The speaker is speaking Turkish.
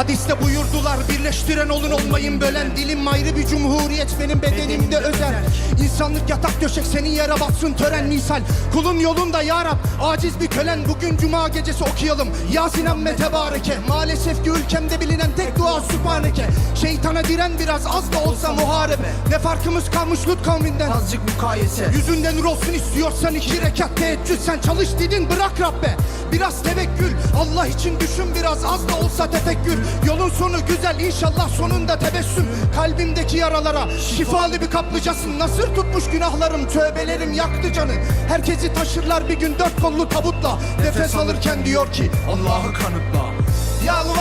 Hadiste buyurdular birleştiren olun olmayın bölen Dilim ayrı bir cumhuriyet benim bedenimde özel. İnsanlık yatak döşek senin yere batsın tören misal. Kulun yolunda ya Rab aciz bir kölen Bugün cuma gecesi okuyalım. Yasin amme tebareke Maalesef ki ülkemde bilinen tek dua sübhaneke. Şeytana diren biraz az da olsa muharebe. Ne farkımız kalmış Lut kavminden. Azıcık mukayese. Yüzünde nur olsun istiyorsan iki rekat teheccüd Sen çalış dedin bırak Rabbe Biraz tevekkül. Allah için düşün biraz. Az da olsa tefekkür. Yolun sonu güzel. İnşallah sonunda tebessüm. Kalbimdeki yaralara şifalı bir kaplıcasın. Nasır tutmuş günahlarım. Tövbelerim yaktı canı. Herkesi taşırlar bir gün dört kollu tabutla. Nefes alırken diyor ki Allah'ı kanıtla. Yalvardım